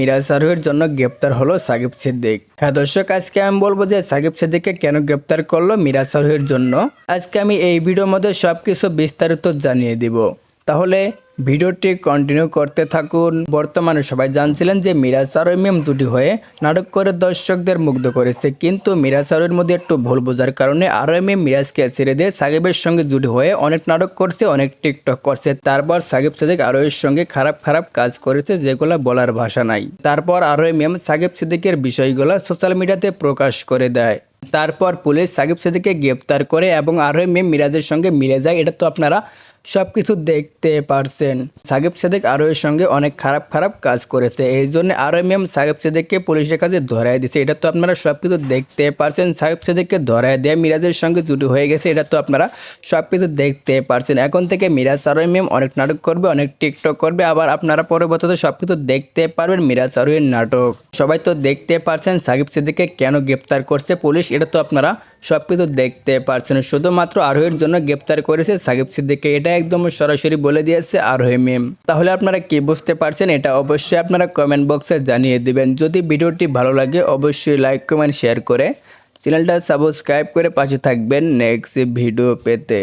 মিরাজ জন্য গ্রেপ্তার হলো হ্যাঁ আজকে আমি বলব যে কেন গ্রেপ্তার করল মিরাজ জন্য? আজকে আমি এই ভিডিওর মধ্যে সবকিছু বিস্তারিত জানিয়ে দিব। তাহলে ভিডিওটি কন্টিনিউ করতে থাকুন। বর্তমানে সবাই জানছিলেন যে মিরাজ আরোহী মেম দুটি হয়ে নাটক করে দর্শকদের মুগ্ধ করেছে। কিন্তু মিরাজ আরোহীর মধ্যে একটু ভুল বোঝার কারণে আরোহী মেম মিরাজকে ছেড়ে দিয়ে সাকিবের সঙ্গে জুটি হয়ে অনেক নাটক করছে, অনেক টিকটক করছে। তারপর সাকিব সিদ্দিক আরোহীর সঙ্গে খারাপ খারাপ কাজ করেছে, যেগুলো বলার ভাষা নাই। তারপর আরোহী মেম সাকিব সিদ্দিকের বিষয়গুলো সোশ্যাল মিডিয়াতে প্রকাশ করে দেয়। তারপর পুলিশ সাকিব সিদ্দিককে গ্রেপ্তার করে এবং আরোহী মেম মিরাজের সঙ্গে মিলে যায়। এটা তো আপনারা সব কিছু দেখতে পারছেন। সাকিব সিদ্দিক আরোহীর সঙ্গে অনেক খারাপ খারাপ কাজ করেছে। এই জন্য আরোহী মেম সাকিব সিদ্দিককে পুলিশের কাছে ধরাই দিয়েছে এটা তো আপনারা সব কিছু দেখতে পারছেন। সাকিব সিদ্দিককে ধরাই দিয়ে মিরাজের সঙ্গে জুটি হয়ে গেছে। এটা তো আপনারা সব কিছু দেখতে পারছেন। এখন থেকে মিরাজ আরোহী মেম অনেক নাটক করবে, অনেক টিকটক করবে। আবার আপনারা পরবর্তীতে সব কিছু দেখতে পারবেন মিরাজ আরোহীর নাটক। সবাই তো দেখতে পারছেন, সাকিব সিদ্দিককে কেন গ্রেপ্তার করছে পুলিশ, এটা তো আপনারা সব কিছু দেখতে পারছেন। শুধুমাত্র আরোহীর জন্য গ্রেপ্তার করেছে সাকিব সিদ্দিককে, এটা একদম সরাসরি বলে দিয়েছে আরোহী মেম তাহলে আপনারা কি বুঝতে পারছেন, এটা অবশ্যই আপনারা কমেন্ট বক্সে জানিয়ে দিবেন। যদি ভিডিওটি ভালো লাগে, অবশ্যই লাইক কমেন্ট শেয়ার করে চ্যানেলটা সাবস্ক্রাইব করে পাশে থাকবেন নেক্সট ভিডিও পেতে।